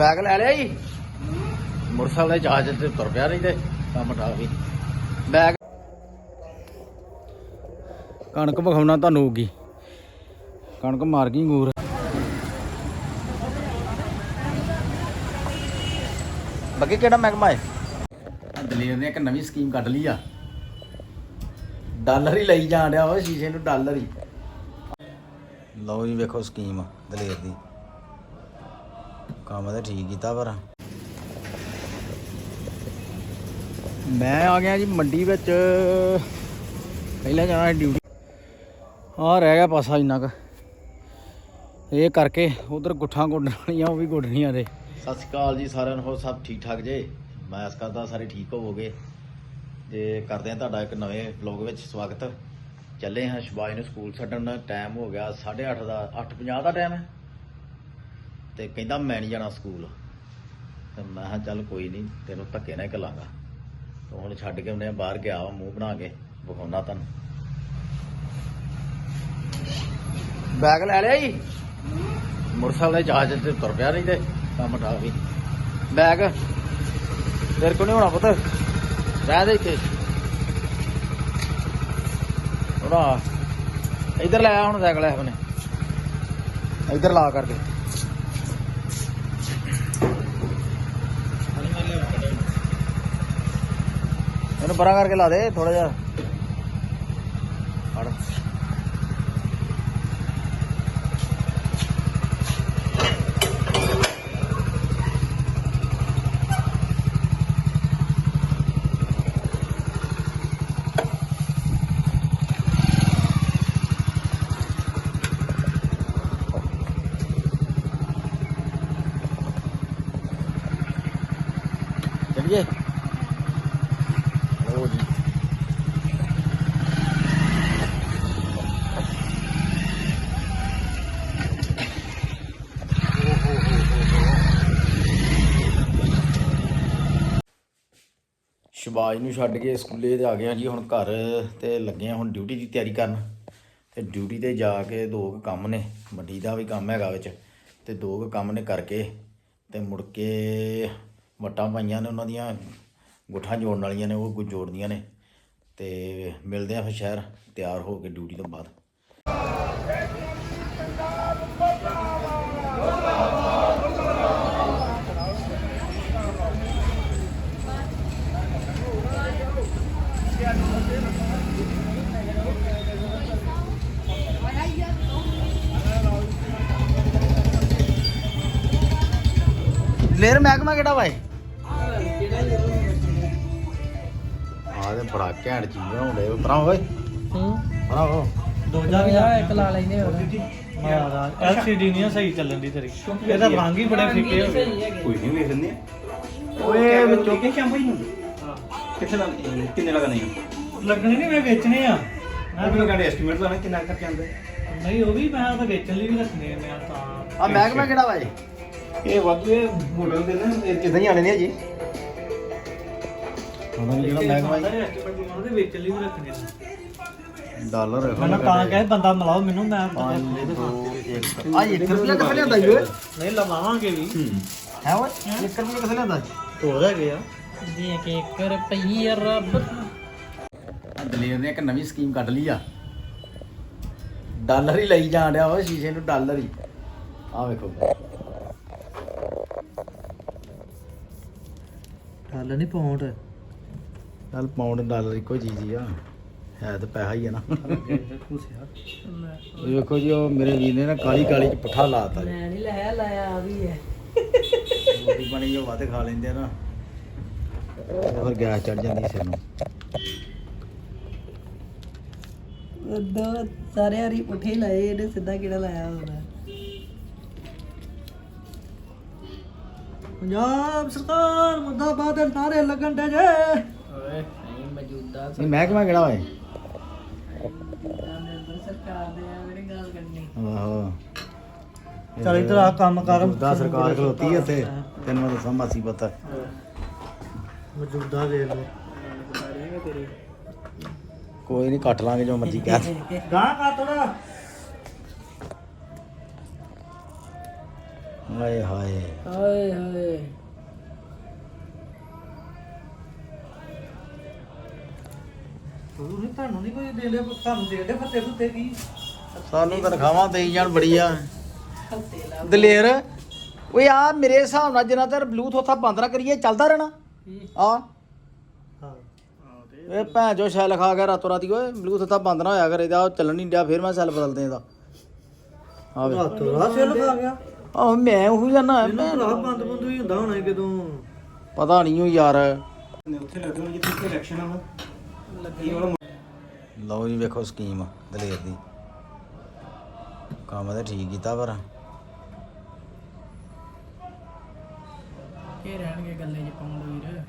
Bag ਲੈ ਲਿਆ ਜੀ। ਮੁਰਸਲ ਦੇ ਜਹਾਜ਼ ਤੇ ਤੁਰ ਪਿਆ ਨਹੀਂ ਕੰਮ ਠਾ ਵੀ ਬੈਗ ਕਣਕ ਵਿਖਾਉਣਾ ਤੁਹਾਨੂੰ ਹੋਊਗੀ। ਕਣਕ ਮਾਰ ਗਈ ਗੂਰ ਬੱਗੇ ਕਿਹੜਾ ਮਹਿਕਮਾ ਹੈ? ਦਲੇਰ ਨੇ ਇੱਕ ਨਵੀਂ ਸਕੀਮ ਕੱਢ ਲਈ ਆ। ਡਾਲਰ ਹੀ ਲਈ ਜਾਣ ਡਿਆ ਵਾ, ਸ਼ੀਸ਼ੇ ਨੂੰ ਡਾਲਰ ਹੀ। ਲਓ ਜੀ ਵੇਖੋ ਸਕੀਮ ਦਲੇਰ ਦੀ। ਕੰਮ ਤਾਂ ਠੀਕ ਕੀਤਾ ਪਰ। ਮੈਂ ਆ ਗਿਆ ਜੀ ਮੰਡੀ ਵਿੱਚ। ਪਹਿਲਾਂ ਜਾਣਾ ਡਿਊਟੀ ਆ ਰਹਿ ਗਿਆ ਪਾਸਾ ਇੰਨਾ ਕੁ। ਇਹ ਕਰਕੇ ਉਧਰ ਗੁੱਠਾਂ ਗੁੱਡਣ ਵਾਲੀਆਂ ਉਹ ਵੀ ਗੁੱਡਣੀਆਂ ਦੇ। ਸਤਿ ਸ਼੍ਰੀ ਅਕਾਲ ਜੀ ਸਾਰਿਆਂ ਨੂੰ ਹੋਰ ਸਭ ਠੀਕ ਠਾਕ ਜੇ? ਮੈਂ ਆਸ ਕਰਦਾ ਸਾਰੇ ਠੀਕ ਹੋਵੋਗੇ। ਤੇ ਕਰਦੇ ਆ ਤੁਹਾਡਾ ਇੱਕ ਨਵੇਂ ਵਲੌਗ ਵਿੱਚ ਸਵਾਗਤ। ਚੱਲੇ ਹਾਂ ਸ਼ਬਾਜ ਨੂੰ ਸਕੂਲ ਛੱਡਣ। ਦਾ ਟਾਈਮ ਹੋ ਗਿਆ 8:30 ਦਾ 8:50 ਦਾ ਟਾਈਮ ਹੈ। ਤੇ ਕਹਿੰਦਾ ਮੈਂ ਨਹੀਂ ਜਾਣਾ ਸਕੂਲ। ਤੇ ਮੈਂ ਕਿਹਾ ਚੱਲ ਕੋਈ ਨਹੀਂ, ਤੈਨੂੰ ਧੱਕੇ ਨਾਲ ਹੀ ਘੱਲਾਂਗਾ। ਹੁਣ ਛੱਡ ਕੇ ਉਹਨੇ ਬਾਹਰ ਗਿਆ ਵਾ ਮੂੰਹ ਬਣਾ ਕੇ, ਵਿਖਾਉਣਾ ਤੁਹਾਨੂੰ। ਬੈਗ ਲੈ ਲਿਆ ਜੀ? ਮੁਰਸਲ ਦੇ ਜਹਾਜ਼ ਤੇ ਤੁਰ ਪਿਆ ਨਹੀਂ ਤੇ ਕੰਮ ਠਾ ਵੀ। ਬੈਗ? ਤੇਰੇ ਕੋਲ ਨਹੀਂ ਹੋਣਾ ਪੁੱਤ। ਰਹਿ ਦੇ ਇੱਥੇ। ਉਹਦਾ, ਇੱਧਰ ਲੈ ਆ ਹੁਣ ਸਾਈਕਲ ਹੈ ਇੱਧਰ ਲਾ ਕਰਕੇ। ਇਹਨੂੰ ਪਰਾਂ ਕਰਕੇ ਲਾ ਦੇ ਥੋੜਾ ਜਿਹਾ ਫੜ ਚਲਿਏ ਲਓ ਜੀ ਸ਼ਬਾਜ ਨੂੰ ਛੱਡ ਕੇ ਸਕੂਲੇ ਤੇ ਆ ਗਿਆ ਜੀ, ਹੁਣ ਘਰ ਤੇ ਲੱਗੇ ਆ ਹੁਣ ਡਿਊਟੀ ਦੀ ਤਿਆਰੀ ਕਰਨ। ਤੇ ਡਿਊਟੀ ਤੇ ਜਾ ਕੇ ਦੋ ਕੁ ਕੰਮ ਨੇ, ਮੰਡੀ ਦਾ ਵੀ ਕੰਮ ਹੈਗਾ ਵਿੱਚ। ਤੇ ਦੋ ਕੁ ਕੰਮ ਨੇ ਕਰਕੇ ਤੇ ਮੁੜ ਕੇ ਵਟਾਂ ਪਾਈਆਂ ਨੇ ਉਹਨਾਂ ਦੀਆਂ, ਗੁੱਠਾਂ ਜੋੜਨ ਵਾਲੀਆਂ ਨੇ, ਉਹ ਕੁਝ ਜੋੜਦੀਆਂ ਨੇ। ਤੇ ਮਿਲਦੇ ਆ ਫਿਰ ਸ਼ਹਿਰ, ਤਿਆਰ ਹੋ ਕੇ ਡਿਊਟੀ ਤੋਂ ਬਾਅਦ। ਲੇਰ ਮਹਿਕਮਾ ਕਿਹੜਾ ਵਾਏ ਆ ਤੇ ਬੜਾ ਘੈਂਟ ਚੀਜ਼ ਹੁੰਦੇ ਪਰਾਂ ਓਏ। ਹੂੰ। ਪਰਾਂ ਹੋ ਦੂਜਾ ਵੀ ਆ ਇੱਕ ਲਾ ਲੈਨੇ ਹੋਰ ਮਹਾਰਾਜ ਐਲਸੀਡੀ ਨਹੀਂ ਸਹੀ ਚੱਲਣ ਦੀ ਤੇਰੀ। ਇਹਦਾ ਰੰਗ ਹੀ ਬੜੇ ਫਿੱਕੇ ਹੋ ਗਏ ਕੋਈ ਨਹੀਂ ਵੇਖ ਲੈਂਦੇ ਓਏ ਵਿੱਚੋਂ ਕੀ ਸ਼ੈਂਪੂ ਹੀ ਨੂੰ? ਕਿੱਥੇ ਲੱਗ ਕਿੰਨੇ ਲਗਾ ਨਹੀਂ ਲੱਗਣੇ ਨਹੀਂ ਮੈਂ ਵੇਚਣੇ ਆ। ਮੈਂ ਵੀ ਕਹਿੰਦਾ ਐਸਟੀਮੇਟ ਲਾਣਾ ਕਿੰਨਾ ਖਰਚ ਆਉਂਦਾ। ਨਹੀਂ ਉਹ ਵੀ ਮੈਂ ਤਾਂ ਵੇਚਣ ਲਈ ਵੀ ਰੱਖਣੇ ਆ ਮੈਂ ਤਾਂ। ਆ ਮਹਿਕਮਾ ਕਿਹੜਾ ਵਾਏ ਇਹ? ਵਾਧੂ ਇਹ ਮਾਡਲ ਦੇ ਨਾ ਇਹ ਕਿਦਾਂ ਹੀ ਆਣੇ ਨੇ ਜੀ? ਉਹਨਾਂ ਨੇ ਜਿਹੜਾ ਮਹਿਕਮਾ ਐਸਟੀਮੇਟ ਦੀ ਉਹਨਾਂ ਦੇ ਵੇਚਣ ਲਈ ਵੀ ਰੱਖਣੇ ਆ ਡਾਲਰ ਮੈਂ ਤਾਂ ਕਹੇ ਬੰਦਾ ਮਿਲਾਓ ਮੈਨੂੰ ਮੈਂ ਆ 1 ਰੁਪਿਆ ਕਿੱਥੇ ਲਿਆਂਦਾ ਜੀ ਓਏ? ਨਹੀਂ ਲਵਾਵਾਂਗੇ ਵੀ। ਹੈ। ਓਏ 1 ਰੁਪਿਆ ਕਿੱਥੇ ਲਿਆਂਦਾ ਹੋ ਹੈਗੇ ਆ। ਦੇ ਕੇ 1 ਰੁਪਈਆ ਰੱਬ। ਆ ਦਲੇਰ ਨੇ ਇੱਕ ਨਵੀਂ ਸਕੀਮ ਕੱਢ ਲਈ ਆ। ਡਾਲਰ ਹੀ ਲਈ ਜਾਣ ਡਿਆ ਵਾ ਸ਼ੀਸ਼ੇ ਨੂੰ ਡਾਲਰ ਹੀ। ਆ ਵੇਖੋ। ਠੱਲ ਨਹੀਂ ਪਾਉਂਡ ਚੱਲ ਪਾਉਂਡ ਡਾਲਰ ਇੱਕੋ ਚੀਜ਼ ਹੀ ਆ। ਹੈ ਤਾਂ ਪੈਸਾ ਹੀ ਆ ਨਾ। ਇਹ ਵੇਖੋ ਜੀ ਉਹ ਮੇਰੇ ਵੀਰ ਨੇ ਨਾ ਕਾਲੀ ਕਾਲੀ ਚ ਪੁੱਠਾ ਲਾਤਾ ਜੀ। ਮੈਂ ਨਹੀਂ ਲਾਇਆ ਲਾਇਆ ਆ ਵੀ ਹੈ। ਰੋਟੀ ਪਾਣੀ ਜੋ ਵਾਦੇ ਖਾ ਲੈਂਦੇ ਆ ਨਾ ਤੇ ਫਿਰ ਗੈਸ ਚੜ ਜਾਂਦੀ ਸਿਰ ਨੂੰ। ਦੋ ਸਾਰੇ ਹਰੀ ਪੁੱਠੇ ਹੀ ਲਾਏ ਇਹਨੇ ਸਿੱਧਾ ਕਿਹੜਾ ਲਾਇਆ ਹੋਣਾ? ਪੰਜਾਬ ਸਰਕਾਰ ਮੁਰਦਾਬਾਦ ਦੇ ਨਾਰੇ ਲੱਗਣ ਦੇ ਜੇ। ਓਏ ਨਹੀਂ ਮੌਜੂਦਾ ਇਹ ਮਹਿਕਮਾ ਕਿਹੜਾ ਹੋਏ ਸਰਕਾਰ ਦੇ ਆ ਜਿਹੜੀ ਗੱਲ ਕਰਨੀ ਆਹੋ। ਚੱਲ ਇੱਧਰ ਆ ਕੰਮ ਕਰ। ਦਾ ਸਰਕਾਰ ਖਲੋਤੀ ਤੇ ਤੈਨੂੰ ਮੈਂ ਦੱਸਾਂ ਮਾਸੀ ਪਤਾ। ਮੌਜੂਦਾ ਦੇ ਲੋ ਕੋਈ ਨਹੀਂ ਕੱਟ ਲਾਂਗੇ ਜੋ ਮਰਜ਼ੀ ਕਹਿ। ਗਾਂ ਕਾ ਥੋੜਾ ਹਾਏ ਹਾਏ। ਹਾਏ ਹਾਏ। ਤੁਸੀਂ ਤੁਹਾਨੂੰ ਨਹੀਂ ਕੋਈ ਦੇ ਲਿਆ ਤੁਹਾਨੂੰ ਦੇ ਦੇ ਫੱਤੇ ਫੁੱਤੇ ਕੀ? ਸਾਨੂੰ ਤਨਖਾਹਾਂ ਦੇਈ ਜਾਣ ਬੜੀ ਆ ਦਲੇਰ ਓਏ ਆ ਮੇਰੇ ਹਿਸਾਬ ਨਾਲ ਜਿੰਨਾ ਤੱਕ ਬਲੂਟੁੱਥ ਆ ਬੰਦ ਨਾ ਕਰੀਏ ਚੱਲਦਾ ਰਹਿਣਾ। ਆ। ਇਹ ਭੈਣ ਜੋ ਸ਼ੈਲ ਖਾ ਗਿਆ ਰਾਤੋਂ ਰਾਤੀ ਓਏ ਬਲੂਟੁੱਥ ਤਾਂ ਬੰਦ ਨਾ ਹੋਇਆ ਕਰੇ ਦਾ ਚੱਲਣ ਨਹੀਂ ਡਿਆ ਫਿਰ ਮੈਂ ਸੈੱਲ ਬਦਲਦੇ ਇਹਦਾ ਆ ਵੇ ਰਾਤੋਂ ਰਾਤ ਸੇਲ ਖਾ ਗਿਆ। ਆਹ ਮੈਂ ਉਹੀ ਜਾਨਾ ਇਹਨੂੰ ਰਾਤ ਬੰਦ ਬੰਦ ਹੀ ਹੁੰਦਾ ਹੋਣਾ ਕਿਦੋਂ। ਪਤਾ ਨਹੀਂ ਉਹ ਯਾਰ। ਉੱਥੇ ਲੱਗਦੇ ਹੋਣ ਜਿੱਥੇ ਇਲੈਕਸ਼ਨ ਆ ਨਾ। ਲੱਗੀ ਵਾਲਾ ਲਓ ਜੀ ਵੇਖੋ ਸਕੀਮ ਦਲੇਰ ਦੀ। ਕੰਮ ਤਾਂ ਠੀਕ ਕੀਤਾ ਪਰ। ਕੀ ਰਹਿਣਗੇ ਗੱਲੇ ਚ ਪਾਉਣ ਵੀਰ।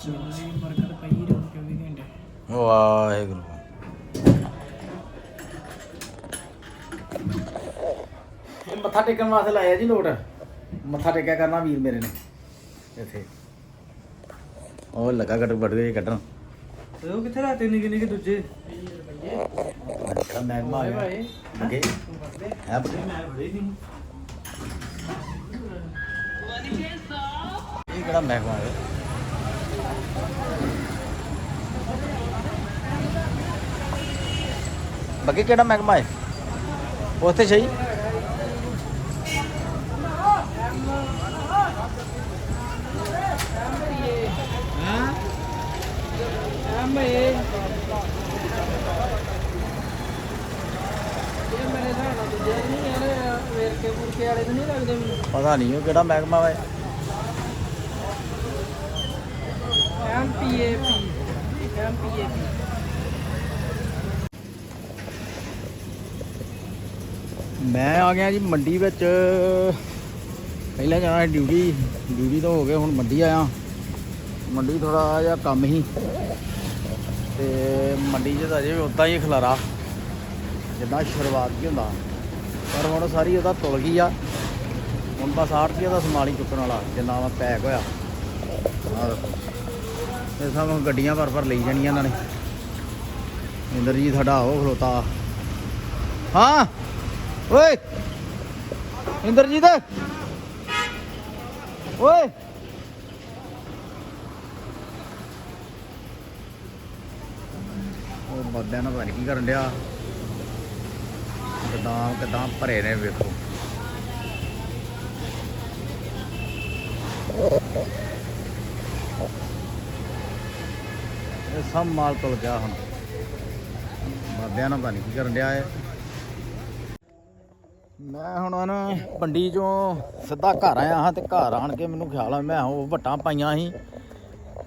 ਚੋਲੀ ਬਰਕਤ ਪਈ ਰਹੂ 24 ਘੰਟੇ। ਵਾਹਿਗੁਰੂ। ਇਹ ਮੱਥਾ ਟੇਕਣ ਵਾਸਤੇ ਲਾਇਆ ਜੀ ਲੋਟ। ਮੱਥਾ ਟੇਕਿਆ ਕਰਨਾ ਵੀਰ ਮੇਰੇ ਨੇ ਇੱਥੇ। ਉਹ ਲੱਗਾ ਗੱਡ ਵੱਡ ਗਏ ਕੱਢਣ। ਤੇ ਉਹ ਕਿੱਥੇ ਰਾਤੇ ਨਿੱਕੇ ਨਿੱਕੇ ਦੂਜੇ? ਕਿਹੜਾ ਮਹਿਕਮਾ ਆ ਗਿਆ ਅੱਗੇ। ਹੈ ਬਈ ਮੈਂ ਬੜੇ ਨਹੀਂ। ਇਹ ਕਿਹੜਾ ਮਹਿਕਮਾ ਹੈ? ਬੱਗੇ ਕਿਹੜਾ ਮਹਿਕਮਾ ਹੈ? ਉੱਥੇ ਸਹੀ। ਪਤਾ ਨਹੀਂ ਉਹ ਕਿਹੜਾ ਮਹਿਕਮਾ ਹੈ ਐਮਪੀਏਪੀ ਐਮਪੀਏਪੀ ਮੈਂ ਆ ਗਿਆ ਜੀ ਮੰਡੀ ਵਿੱਚ। ਪਹਿਲਾਂ ਜਾਣਾ ਸੀ ਡਿਊਟੀ। ਡਿਊਟੀ ਤੋਂ ਹੋ ਗਏ, ਹੁਣ ਮੰਡੀ ਆਇਆ। ਮੰਡੀ ਥੋੜਾ ਜਿਹਾ ਕੰਮ ਹੀ ਤੇ ਮੰਡੀ 'ਚ ਤਾਂ ਅਜੇ ਵੀ ਉਦਾਂ ਹੀ ਖਲਾਰਾ। ਜਿੱਦਾਂ ਸ਼ੁਰੂਆਤ ਹੀ ਹੁੰਦਾ। ਪਰ ਹੁਣ ਸਾਰੀ ਉਹਦਾ ਤੁਲ ਗਈ ਆ। ਹੁਣ ਬਸ ਆੜਤੀ ਦਾ ਸਮਾਨ ਹੀ ਚੁੱਕਣ ਵਾਲਾ, ਜਿੰਨਾ ਵਾ ਪੈਕ ਹੋਇਆ। ਆਹ ਦੇਖੋ। ਸਭ ਗੱਡੀਆਂ ਭਰ ਭਰ ਲਈ ਜਾਣੀਆਂ ਇਹਨਾਂ ਨੇ। ਇੰਦਰ ਜੀ ਸਾਡਾ ਉਹ ਖਲੋਤਾ। ਹਾਂ! ਓਏ। ਇੰਦਰਜੀਤ। ਓਏ। ਉਹ ਬਾਬਿਆਂ ਨਾਲ ਪਤਾ ਕੀ ਕਰਨ ਡਿਆ। ਬਦਾਮ ਕਿਦਾਂ ਭਰੇ ਨੇ ਵੇਖੋ। ਇਹ ਸਭ ਮਾਲ ਤੁਲ ਗਿਆ ਹੁਣ। ਬਾਬਿਆਂ ਨਾਲ ਪਤਾ ਨੀ ਕੀ ਕਰਨ ਡਿਆ ਹੈ ਮੈਂ ਹੁਣ ਨਾ ਪੰਡੀ ਚੋਂ ਸਿੱਧਾ ਘਰ ਆਇਆ ਹਾਂ ਤੇ ਘਰ ਆਣ ਕੇ ਮੈਨੂੰ ਖਿਆਲ ਆ, ਮੈਂ ਉਹ ਵਟਾਂ ਪਾਈਆਂ ਸੀ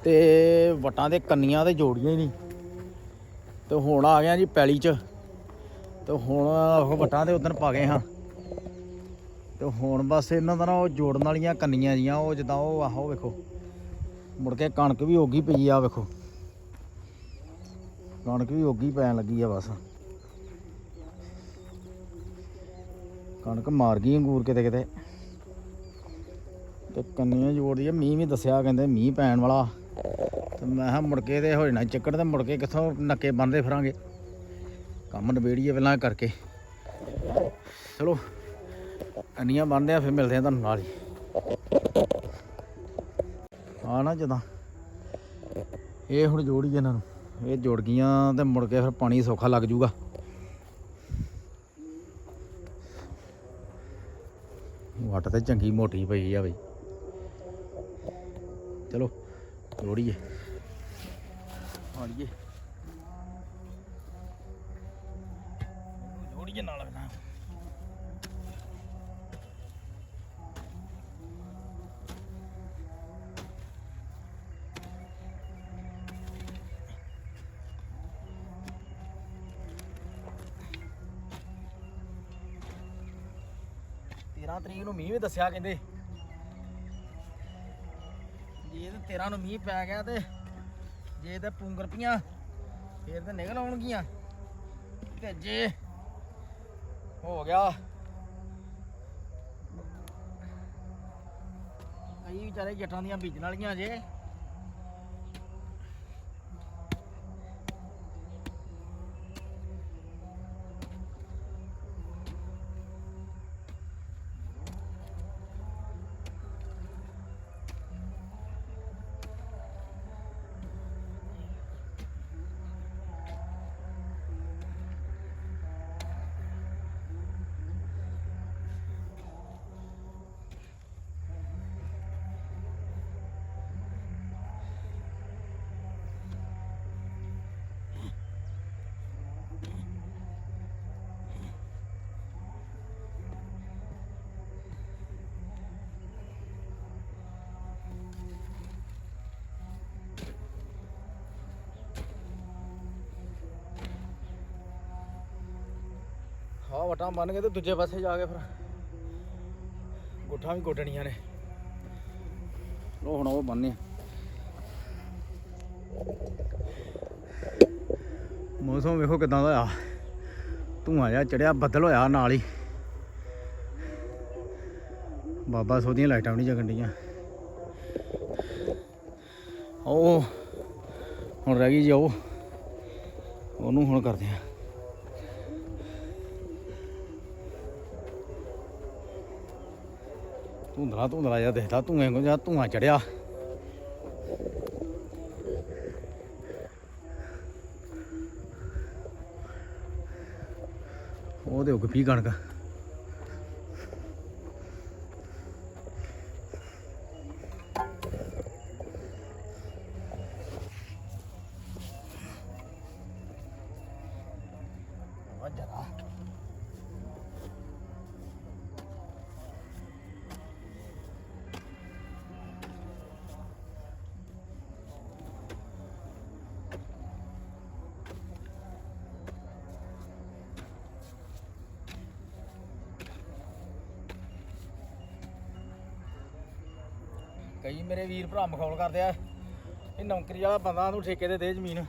ਤੇ ਵਟਾਂ ਦੇ ਕੰਨੀਆਂ ਤੇ ਜੋੜੀਆਂ ਹੀ ਨਹੀਂ। ਤੇ ਹੁਣ ਆ ਗਿਆ ਜੀ ਪੈਲੀ 'ਚ, ਤੇ ਹੁਣ ਉਹ ਵਟਾਂ ਦੇ ਉਦੋਂ ਪਾ ਗਏ ਹਾਂ। ਤੇ ਹੁਣ ਬਸ ਇਹਨਾਂ ਦਾ ਨਾ ਉਹ ਜੋੜਨ ਵਾਲੀਆਂ ਕੰਨੀਆਂ ਜੀਆਂ, ਉਹ ਜਿੱਦਾਂ ਉਹ ਆਹੋ ਵੇਖੋ, ਮੁੜ ਕੇ ਕਣਕ ਵੀ ਉੱਗੀ ਪਈ ਆ ਵੇਖੋ। ਕਣਕ ਵੀ ਉੱਗੀ ਪੈਣ ਲੱਗੀ ਆ ਬਸ। ਕਣਕ ਮਾਰ ਗਈ ਅੰਗੂਰ ਕਿਤੇ ਕਿਤੇ। ਤੇ ਕੰਨੀਆਂ ਜੋੜਦੀ ਆ, ਮੀਂਹ ਵੀ ਦੱਸਿਆ, ਕਹਿੰਦੇ ਮੀਂਹ ਪੈਣ ਵਾਲਾ। ਤੇ ਮੈਂ ਕਿਹਾ ਮੁੜ ਕੇ ਤੇ ਹੋ ਜਾਣਾ ਚੱਕੜ ਤੇ ਮੁੜ ਕੇ ਕਿੱਥੋਂ ਨੱਕੇ ਬੰਨਦੇ ਫਿਰਾਂਗੇ। ਕੰਮ ਨਿਬੇੜੀਏ ਪਹਿਲਾਂ ਕਰਕੇ। ਚਲੋ ਕੰਨੀਆਂ ਬੰਨਦੇ ਆ, ਫਿਰ ਮਿਲਦੇ ਆ ਤੁਹਾਨੂੰ ਨਾਲ ਹੀ। ਆ ਨਾ ਜਦਾਂ, ਇਹ ਹੁਣ ਜੋੜੀਏ ਇਹਨਾਂ ਨੂੰ। ਇਹ ਜੁੜ ਗਈਆਂ ਤੇ ਮੁੜ ਕੇ ਫਿਰ ਪਾਣੀ ਸੌਖਾ ਲੱਗ ਜੂਗਾ। ਵੱਟ ਤੇ ਚੰਗੀ ਮੋਟੀ ਪਈ ਆ ਬਈ। ਚਲੋ ਜੋੜੀਏ ਆੜੀਏ ਜੋੜੀਏ ਨਾਲ। ਨਾ ਤੇਰਾਂ ਤਰੀਕ ਨੂੰ ਮੀਂਹ ਵੀ ਦੱਸਿਆ ਕਹਿੰਦੇ। ਜੇ ਤੇ 13 ਨੂੰ ਮੀਂਹ ਪੈ ਗਿਆ ਤੇ ਜੇ ਤੇ ਪੁੰਗਰ ਪੀਆਂ ਫੇਰ ਤੇ ਨਿਕਲ ਆਉਣਗੀਆਂ। ਤੇ ਜੇ ਹੋ ਗਿਆ। ਕਈ ਵਿਚਾਰੇ ਜੱਟਾਂ ਦੀਆਂ ਬੀਜਣ ਵਾਲੀਆਂ ਜੇ। ਆਹ ਵਟਾਂ ਬੰਨ ਕੇ ਤੇ ਦੂਜੇ ਪਾਸੇ ਜਾ ਕੇ ਫਿਰ ਗੁੱਠਾਂ ਵੀ ਗੋਡਣੀਆਂ ਨੇ। ਉਹ ਹੁਣ ਉਹ ਬੰਨੇ ਮੌਸਮ ਵੇਖੋ ਕਿਦਾਂ ਦਾ ਆ। ਧੂਆਂ ਜਿਹਾ ਚੜਿਆ, ਬੱਦਲ ਹੋਇਆ ਨਾਲ ਹੀ। ਬਾਬਾ ਸੋਦੀਆਂ ਲਾਈਟਾਂ ਵੀ ਨਹੀਂ ਜਗਣ ਡੀਆਂ ਉਹ ਹੁਣ ਰਹਿ ਗਈ ਜੀ ਉਹ। ਉਹਨੂੰ ਹੁਣ ਕਰਦੇ ਆ। ਧੁੰਦਲਾ ਧੁੰਦਲਾ ਜਿਹਾ ਦਿਖਦਾ ਧੂਏ ਕੋ ਜਾਂ ਧੂਆਂ ਚੜਿਆ। ਉਹ ਦੇ ਉੱਗ ਪੀ ਕਣਕ। ਕਈ ਮੇਰੇ ਵੀਰ ਭਰਾ ਮਖੌਲ ਕਰਦੇ ਆ। ਇਹ ਨੌਕਰੀ ਵਾਲਾ ਬੰਦਾ ਨੂੰ ਠੇਕੇ ਤੇ ਦੇ ਜ਼ਮੀਨ।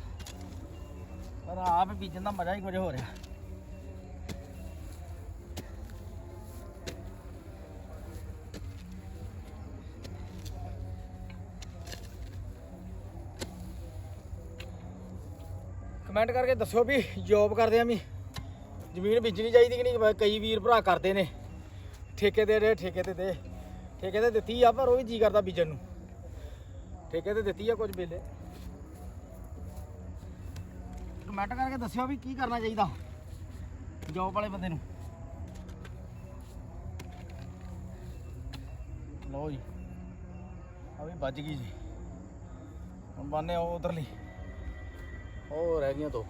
ਪਰ ਆਪ ਬੀਜਣ ਦਾ ਮਜ਼ਾ ਹੀ ਕੁਝ ਹੋ ਰਿਹਾ ਕਮੈਂਟ ਕਰਕੇ ਦੱਸੋ ਵੀ ਜੌਬ ਕਰਦੇ ਆ ਵੀ। ਜ਼ਮੀਨ ਬੀਜਣੀ ਚਾਹੀਦੀ ਕਿ ਨਹੀਂ? ਕਈ ਵੀਰ ਭਰਾ ਕਰਦੇ ਨੇ। ਠੇਕੇ ਦੇ ਦੇ, ਠੇਕੇ ਤੇ ਦੇ। ਠੇਕੇ ਤੇ ਦਿੱਤੀ ਆ, ਪਰ ਉਹ ਵੀ ਜੀ ਕਰਦਾ ਬੀਜਣ ਨੂੰ। ਠੇਕੇ ਤੇ ਦਿੱਤੀ ਆ ਕੁਝ ਵੇਲੇ। ਕਮੈਂਟ ਕਰਕੇ ਦੱਸਿਓ ਵੀ ਕੀ ਕਰਨਾ ਚਾਹੀਦਾ ਜੋਬ ਵਾਲੇ ਬੰਦੇ ਨੂੰ। ਲਓ ਜੀ ਆ ਵੀ ਵੱਜ ਗਈ ਜੀ। ਹੁਣ ਬਾਨੇ ਉਹ ਉਧਰਲੀ। ਉਹ ਰਹਿ ਗਈਆਂ ਦੋ।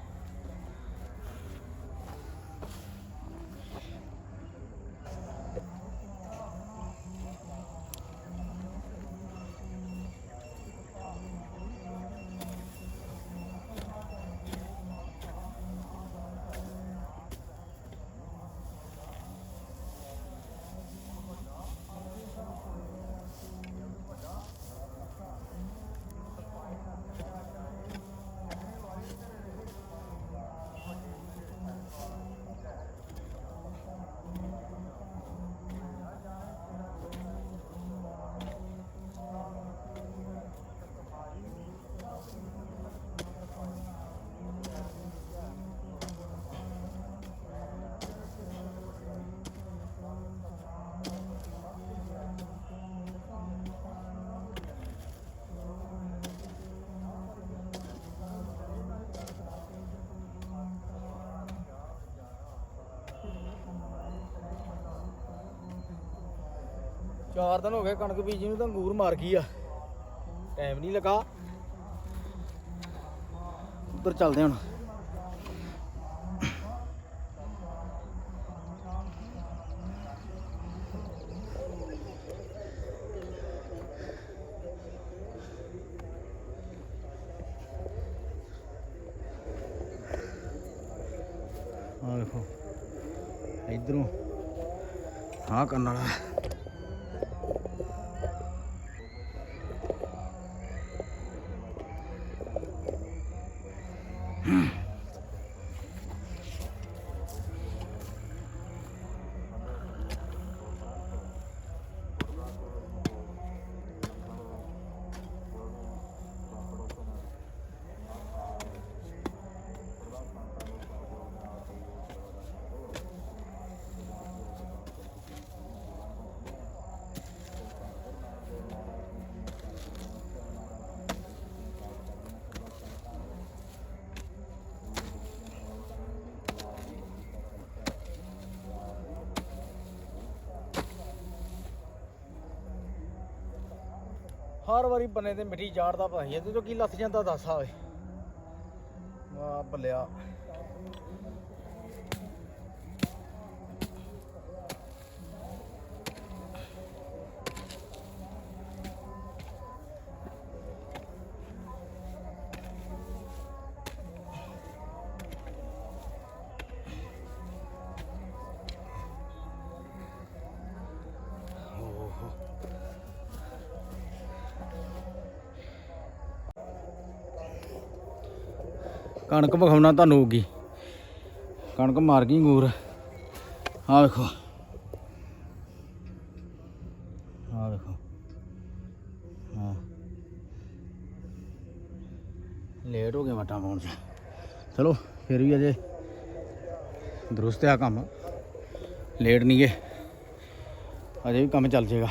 ਚਾਰ ਦਿਨ ਹੋ ਗਏ ਕਣਕ ਬੀਜੀ ਨੂੰ ਤਾਂ ਅੰਗੂਰ ਮਾਰ ਗਈ ਆ। ਟਾਈਮ ਨਹੀਂ ਲੱਗਾ। ਉੱਧਰ ਚੱਲਦੇ ਹੁਣ। ਆ ਦੇਖੋ, ਇਧਰੋਂ ਹਾਂ ਕਰਨ ਵਾਲਾ। ਹਰ ਵਾਰੀ ਬੰਨੇ ਤੇ ਮਿੱਟੀ ਝਾੜਦਾ ਪਤਾ ਇਹਦੇ ਤੋਂ ਕੀ ਲੱਥ ਜਾਂਦਾ ਦੱਸ ਆਵੇ। ਵਾਹ ਬੱਲਿਆ ਕਣਕ ਵਿਖਾਉਣਾ ਤੁਹਾਨੂੰ ਹੋਊਗੀ। ਕਣਕ ਮਾਰ ਗਈ ਗੂਰ ਆਹ ਵੇਖੋ। ਆਹ ਵੇਖੋ। ਹਾਂ। ਲੇਟ ਹੋ ਗਏ ਵਟਾਂ ਪਾਉਣ 'ਚ। ਚਲੋ, ਫਿਰ ਵੀ ਅਜੇ ਦਰੁਸਤ ਆ ਕੰਮ। ਲੇਟ ਨਹੀਂ ਗਏ ਅਜੇ ਵੀ ਕੰਮ ਚੱਲ ਜਾਏਗਾ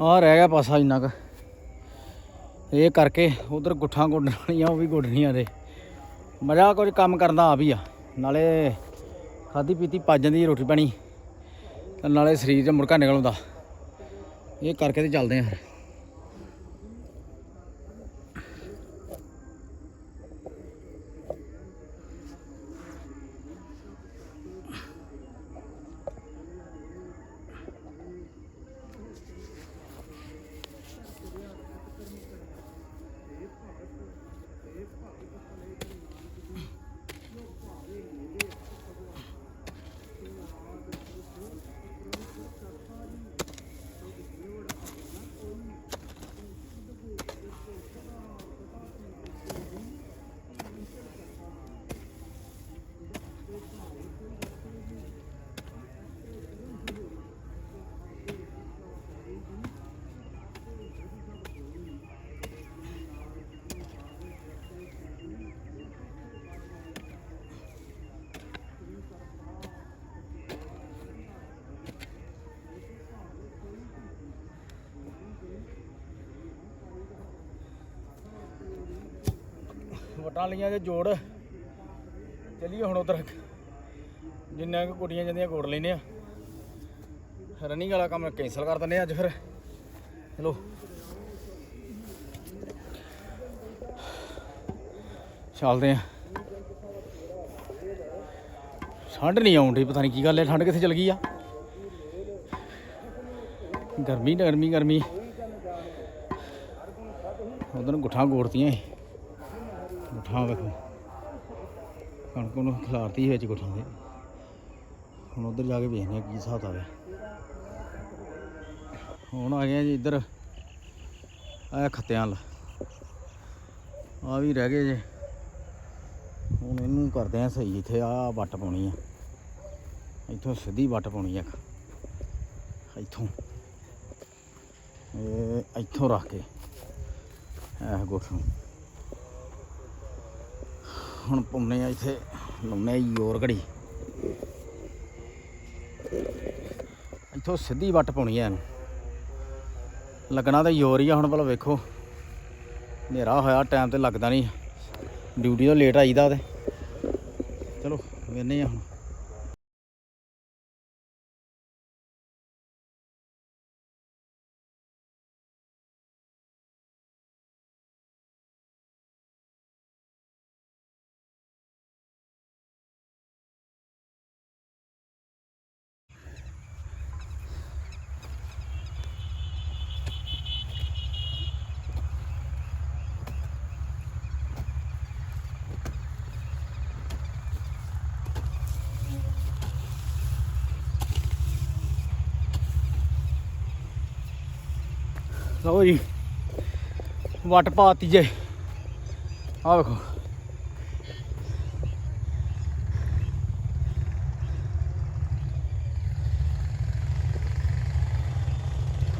ਆ ਰਹਿ ਗਿਆ ਪਾਸਾ ਇੰਨਾ ਕੁ। ਇਹ ਕਰਕੇ ਉਧਰ ਗੁੱਠਾਂ ਗੁੱਡਣ ਵਾਲੀਆਂ ਉਹ ਵੀ ਗੁੱਡਣੀਆਂ ਦੇ ਮਜ਼ਾ ਕੁਝ ਕੰਮ ਕਰਦਾ ਆ ਵੀ ਆ। ਨਾਲੇ ਖਾਦੀ ਪੀਤੀ ਪੱਜ ਜਾਂਦੀ ਰੋਟੀ ਪਾਣੀ। ਨਾਲੇ ਸਰੀਰ 'ਚ ਮੁੜਕਾ ਨਿਕਲ ਆਉਂਦਾ। ਇਹ ਕਰਕੇ ਤੇ ਚੱਲਦੇ ਆ। ਵਟਾਂ ਲਈਆਂ ਦੇ ਜੋੜ। ਚੱਲੀਏ ਹੁਣ ਉਧਰ। ਜਿੰਨਾ ਕੁ ਕੁੜੀਆਂ ਜਾਂਦੀਆਂ ਗੋੜ ਲੈਨੇ ਆ। ਰਨਿੰਗ ਵਾਲਾ ਕੰਮ ਕੈਂਸਲ ਕਰ ਦਿੰਦੇ ਆ ਅੱਜ ਫਿਰ। ਚਲੋ। ਚੱਲਦੇ ਆ। ਠੰਡ ਨਹੀਂ ਆਉਂਦੀ ਪਤਾ ਨਹੀਂ ਕੀ ਗੱਲ ਹੈ ਠੰਡ ਕਿੱਥੇ ਚਲ ਗਈ ਆ? ਗਰਮੀ ਗਰਮੀ ਗਰਮੀ। ਉਧਰ ਗੁੱਠਾਂ ਗੋੜਤੀਆਂ ਸੀ। ਗੁੱਠਾਂ ਵੇਖੋ। ਕਣਕ ਨੂੰ ਖਿਲਾਰਤੀ ਵਿੱਚ ਗੁੱਠਾਂ ਦੇ ਹੁਣ ਉਧਰ ਜਾ ਕੇ ਵੇਖਦੇ ਕੀ ਹਿਸਾਬ ਆ ਹੁਣ ਆ ਗਏ ਜੀ ਇੱਧਰ। ਆ ਖੱਤਿਆਂ ਵੱਲ। ਆ ਵੀ ਰਹਿ ਗਏ ਜੇ। ਹੁਣ ਇਹਨੂੰ ਕਰਦੇ ਆ ਸਹੀ। ਇੱਥੇ ਆ ਵੱਟ ਪਾਉਣੀ ਆ। ਇੱਥੋਂ ਸਿੱਧੀ ਵੱਟ ਪਾਉਣੀ ਆ। ਇੱਥੋਂ। ਇਹ ਇੱਥੋਂ ਰੱਖ ਕੇ। ਇਹ ਗੁੱਠ ਨੂੰ ਹੁਣ ਪਾਉਨੇ ਆ ਇੱਥੇ ਲਾਉਨੇ ਯੋਰ ਘੜੀ। ਇੱਥੋਂ ਸਿੱਧੀ ਵੱਟ ਪਾਉਣੀ ਆ ਇਹਨੂੰ। ਲੱਗਣਾ ਤਾਂ ਯੋਰ ਹੀ ਆ ਹੁਣ ਭਲਾ ਵੇਖੋ। ਹਨੇਰਾ ਹੋਇਆ ਟਾਈਮ ਤੇ ਲੱਗਦਾ ਨਹੀਂ। ਡਿਊਟੀ ਤੋਂ ਲੇਟ ਆਈਦਾ ਤੇ। ਚਲੋ ਵੇਨੇ ਆ ਹੁਣ। ਲਓ ਜੀ। ਵੱਟ ਪਾਤੀ ਜੇ। ਆ ਵੇਖੋ।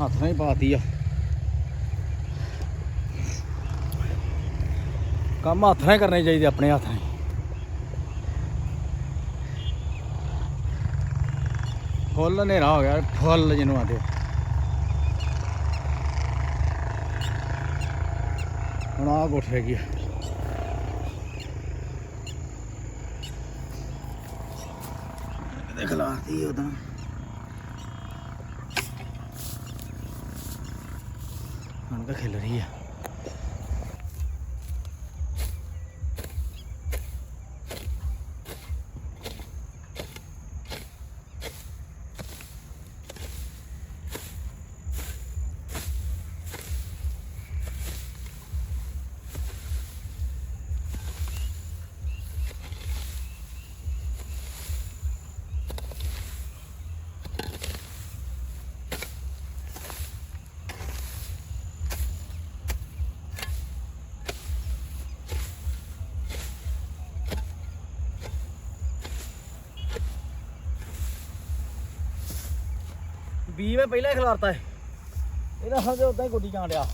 ਹੱਥ ਨਾਲ ਹੀ ਪਾਤੀ ਆ। ਕੰਮ ਹੱਥ ਨਾਲ ਕਰਨੇ ਚਾਹੀਦੇ ਆਪਣੇ ਹੱਥ ਨਾਲ ਫੁੱਲ ਹਨੇਰਾ ਹੋ ਗਿਆ, ਫੁੱਲ ਜਿਹਨੂੰ ਆਦੇ ਹੁਣ ਆ ਗੁੱਠ ਹੈਗੀ ਆ। ਕਿਤੇ ਖਲਾਰਤੀ ਉਦੋਂ ਹੁਣ ਤਾਂ ਖਿਲ ਰਹੀ ਆ। ਮੈਂ ਪਹਿਲਾਂ ਹੀ ਖਿਲਾਰਤਾ ਹੈ ਇਹਦਾ ਹਜੇ ਉਦਾਂ ਹੀ ਗੁੱਡੀ ਜਾਣ ਡਿਆ।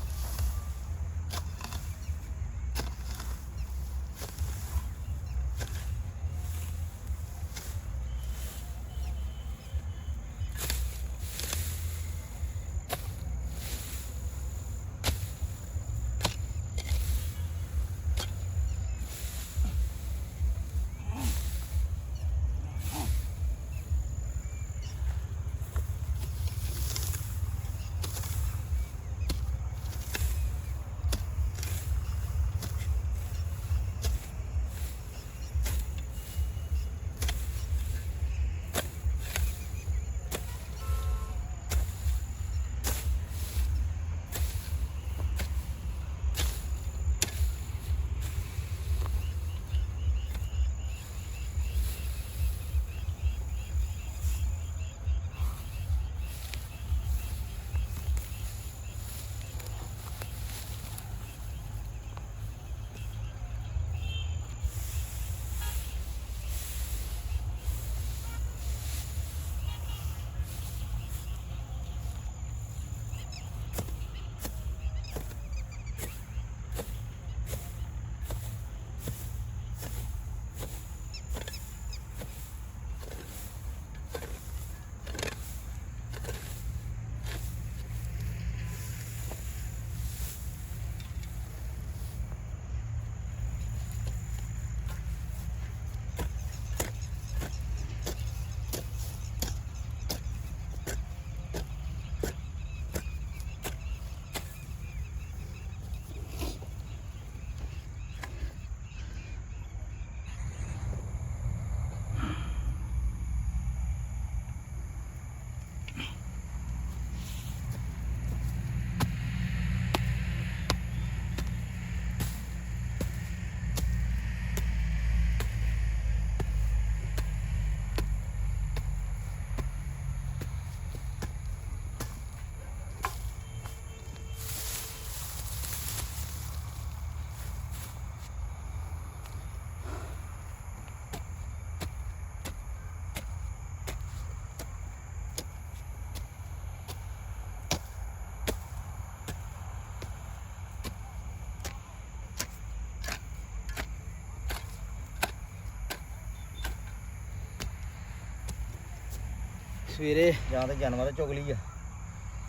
ਸਵੇਰੇ ਜਾਂ ਤੇ ਜਾਨਵਰ ਚੁਗ ਲਈ ਆ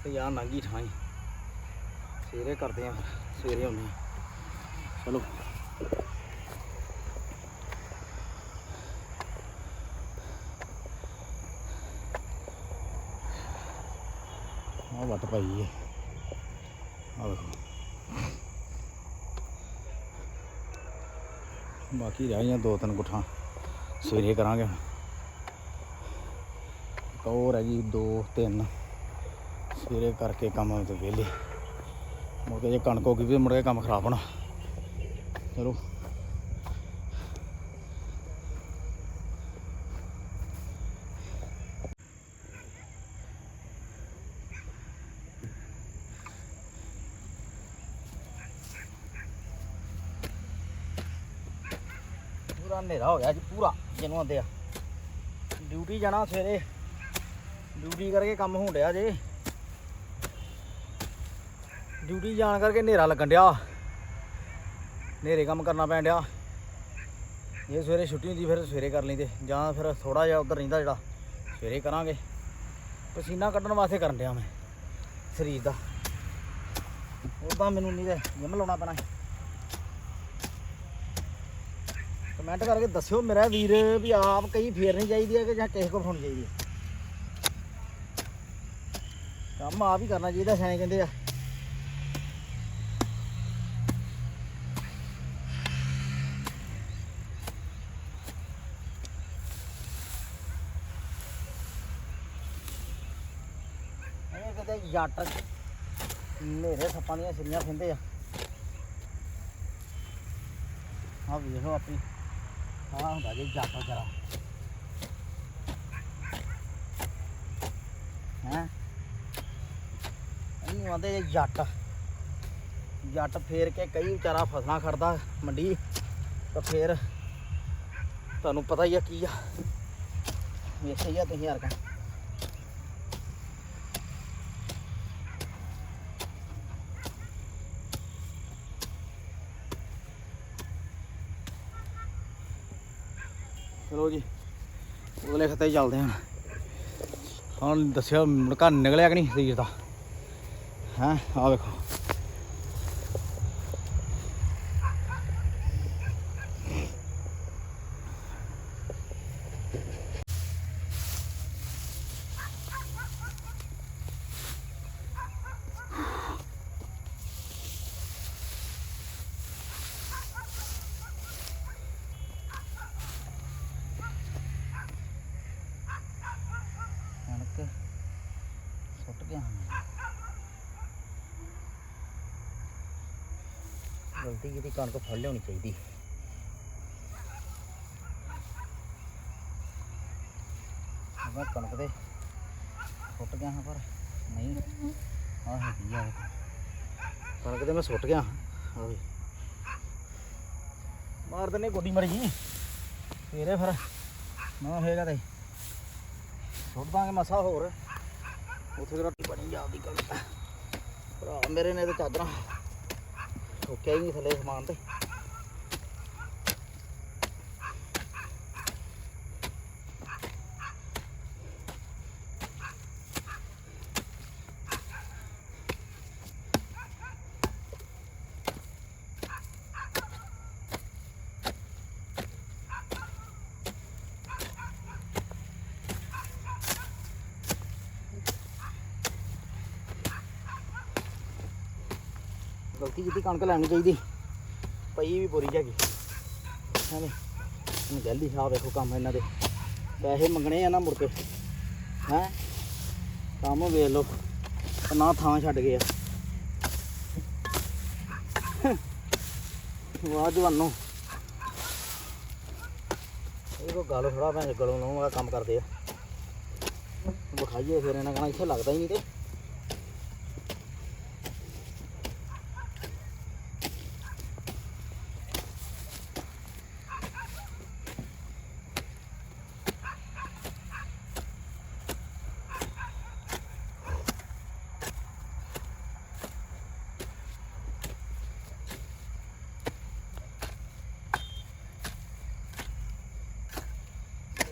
ਤੇ ਜਾਂ ਨੰਗੀ ਥਾਂ ਹੀ ਸਵੇਰੇ ਕਰਦੇ ਆ ਫਿਰ, ਸਵੇਰੇ ਆਉਂਦੇ ਚਲੋ। ਆ ਵੱਟ ਪਾਈ ਏ। ਆ ਵੇਖੋ। ਬਾਕੀ ਰਹਿ ਗਈਆਂ ਦੋ ਤਿੰਨ ਗੁੱਠਾਂ। ਸਵੇਰੇ ਕਰਾਂਗੇ ਹੋਰ ਹੈਗੀ ਦੋ, ਤਿੰਨ। ਸਵੇਰੇ ਕਰਕੇ ਕੰਮ ਤੇ ਵਿਹਲੇ। ਮੁੜ ਕੇ ਜੇ ਕਣਕ ਹੋ ਗਈ ਵੀ ਮੁੜ ਕੇ ਕੰਮ ਖਰਾਬ ਹੋਣਾ। ਚਲੋ। ਪੂਰਾ ਹਨੇਰਾ ਹੋ ਗਿਆ ਜੀ, ਪੂਰਾ। ਜਿਹਨੂੰ ਆਂਦੇ ਆ। ਡਿਊਟੀ ਜਾਣਾ ਸਵੇਰੇ। ਡਿਊਟੀ ਕਰਕੇ ਕੰਮ ਹੋਣ ਡਿਆ ਜੇ। ਡਿਊਟੀ ਜਾਣ ਕਰਕੇ ਹਨੇਰਾ ਲੱਗਣ ਡਿਆ। ਹਨੇਰੇ ਕੰਮ ਕਰਨਾ ਪੈਣ ਡਿਆ। ਜੇ ਸਵੇਰੇ ਛੁੱਟੀ ਹੁੰਦੀ ਫਿਰ ਸਵੇਰੇ ਕਰ ਲੈਂਦੇ ਜਾਂ ਫਿਰ ਥੋੜਾ ਜਿਹਾ ਉਧਰ ਰਹਿੰਦਾ ਜਿਹੜਾ, ਸਵੇਰੇ ਕਰਾਂਗੇ। ਪਸੀਨਾ ਕੱਢਣ ਵਾਸਤੇ ਕਰਨ ਡਿਆ ਮੈਂ, ਸਰੀਰ ਦਾ। ਉਦਾਂ ਮੈਨੂੰ ਨਹੀਂ ਤੇ ਜਿਮ ਲਾਉਣਾ ਪੈਣਾ ਕਮੈਂਟ ਕਰਕੇ ਦੱਸਿਓ ਮੇਰਾ ਵੀਰ ਵੀ ਆਪ ਕਈ ਫੇਰਨੀ ਚਾਹੀਦੀ ਹੈ ਕਿ ਜਾਂ ਕਿਸੇ ਕੋਲ ਫੋਨ ਚਾਹੀਦੀ ਹੈ। ਕੰਮ ਆਪ ਹੀ ਕਰਨਾ ਚਾਹੀਦਾ, ਸਿਆਣੇ ਕਹਿੰਦੇ ਆ। ਇਹ ਕਿਤੇ ਜੱਟ ਨੇਰੇ ਸੱਪਾਂ ਦੀਆਂ ਸਿਰੀਆਂ ਫਿੰਦੇ ਆ। ਆ ਵੇਖੋ ਆਪਣੀ। ਆ ਹੁੰਦਾ ਜੇ ਜੱਟ ਜਰਾ। ਹੈ? ਇਹਨੂੰ ਆਂਦੇ ਜੱਟ। ਜੱਟ ਫੇਰ ਕੇ ਕਈ ਵਿਚਾਰਾ ਫਸਣਾ ਖੜਦਾ ਮੰਡੀ, ਤਾਂ ਫੇਰ ਤੁਹਾਨੂੰ ਪਤਾ ਹੀ ਆ ਕੀ ਆ। ਵੇਖਿਆ ਹੀ ਆ ਤੁਸੀਂ ਯਾਰ ਕਾ ਚਲੋ ਜੀ ਉਹਲੇ ਖਤੇ ਚੱਲਦੇ ਹਾਂ। ਹਾਂ ਦੱਸਿਆ ਮੁੜਕਾ ਨਿਕਲਿਆ ਕਿ ਨਹੀਂ ਸਰੀਰ ਦਾ? ਹੈਂ? ਆ ਵੇਖੋ ਕਣਕ ਸੁੱਟ ਗਿਆ ਮੈਂ ਗਲਤੀ ਕੀਤੀ, ਕਣਕ ਫੜ ਲਿਆਉਣੀ ਚਾਹੀਦੀ। ਮੈਂ ਕਣਕ ਦੇ ਸੁੱਟ ਗਿਆ ਹਾਂ, ਪਰ ਨਹੀਂ। ਆਹ ਹੈਗੀ ਆ ਕਣਕ ਦੇ ਮੈਂ ਸੁੱਟ ਗਿਆ ਹਾਂ, ਆਹ ਮਾਰ ਦਨੇ ਗੋਡੀ ਮਰ ਜੀ। ਫੇਰੇ ਫਿਰ, ਨਾ ਹੋਏਗਾ ਤੇ। ਸੁੱਟ ਦਾਂਗੇ ਮਸਾ ਹੋਰ। ਉੱਥੇ ਰੋਟੀ ਬਣੀ ਜਾਂਦੀ ਗੱਲ। ਭਰਾ ਮੇਰੇ ਨੇ ਤੇ ਚਾਦਰਾਂ ਠੋਕਿਆ ਹੀ ਨਹੀਂ ਥੱਲੇ ਸਮਾਨ ਤੇ। ਗਲਤੀ ਕੀਤੀ, ਕਣਕ ਲੈਣੀ ਚਾਹੀਦੀ। ਪਈ ਵੀ ਪੂਰੀ ਜਾਗੀ ਐਵੇਂ ਹੁਣ ਜਲਦੀ ਸਾਹ ਵੇਖੋ ਕੰਮ ਇਹਨਾਂ ਦੇ। ਪੈਸੇ ਮੰਗਣੇ ਆ ਨਾ ਮੁੜ ਕੇ। ਹੈ? ਕੰਮ ਵੇਖ ਲਓ ਤੇ ਨਾ ਥਾਂ ਛੱਡ ਗਏ ਆ। ਵਾਹ ਜਵਾਨੋ। ਇਹ ਕੋ ਗੱਲ ਥੋੜਾ ਭੈਣ ਗਲੋਂ ਲਾਉਣ ਵਾਲਾ ਕੰਮ ਕਰਦੇ ਆ। ਵਿਖਾਈਏ ਫਿਰ ਇਹਨਾਂ ਕਹਣਾ ਇੱਥੇ ਲੱਗਦਾ ਹੀ ਨਹੀਂ ਤੇ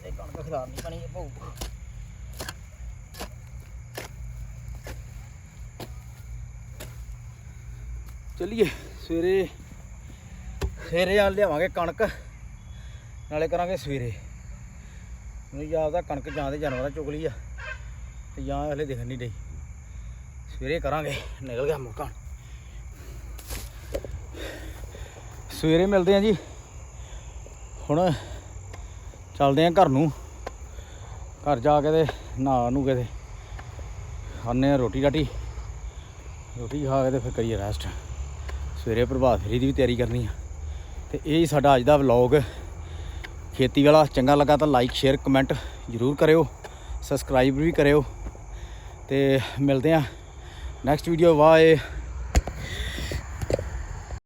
ਇਹ ਕਣਕ ਖਰਾਬ ਨਹੀਂ ਬਣੀ ਭਾਊ। ਚਲਿਏ, ਸਵੇਰੇ ਸਵੇਰੇ ਆ ਲਿਆਵਾਂਗੇ ਕਣਕ, ਨਾਲੇ ਕਰਾਂਗੇ ਸਵੇਰੇ। ਮੈਨੂੰ ਯਾਦ ਦਾ ਕਣਕ ਜਾਂ ਦੇ ਜਾਨਵਰਾਂ ਚੁਗਲੀ ਆ, ਤੇ ਜਾਂ ਹਲੇ ਦਿਖਣ ਨਹੀਂ ਡਈ। ਸਵੇਰੇ ਕਰਾਂਗੇ, ਨਿਕਲ ਗਿਆ ਮੌਕਾ। ਸਵੇਰੇ ਮਿਲਦੇ ਆ ਜੀ। ਹੁਣ ਚੱਲਦੇ ਆ ਘਰ ਨੂੰ। ਘਰ ਜਾ ਕੇ ਤੇ ਨਹਾ ਨੂੰ ਕੇ ਤੇ ਖਾਂਦੇ ਆ ਰੋਟੀ ਰਾਟੀ। ਰੋਟੀ ਖਾ ਕੇ ਤੇ ਫਿਰ ਕਰੀਏ ਰੈਸਟ ਸਵੇਰੇ ਪ੍ਰਭਾਤ ਫੇਰੀ ਦੀ ਵੀ ਤਿਆਰੀ ਕਰਨੀ ਆ। ਤੇ ਇਹ ਹੀ ਸਾਡਾ ਅੱਜ ਦਾ ਵਲੌਗ ਖੇਤੀ ਵਾਲਾ ਚੰਗਾ ਲੱਗਾ ਤਾਂ ਲਾਈਕ ਸ਼ੇਅਰ ਕਮੈਂਟ ਜ਼ਰੂਰ ਕਰਿਓ। ਸਬਸਕ੍ਰਾਈਬ ਵੀ ਕਰਿਓ। ਤੇ ਮਿਲਦੇ ਆ। Next video bye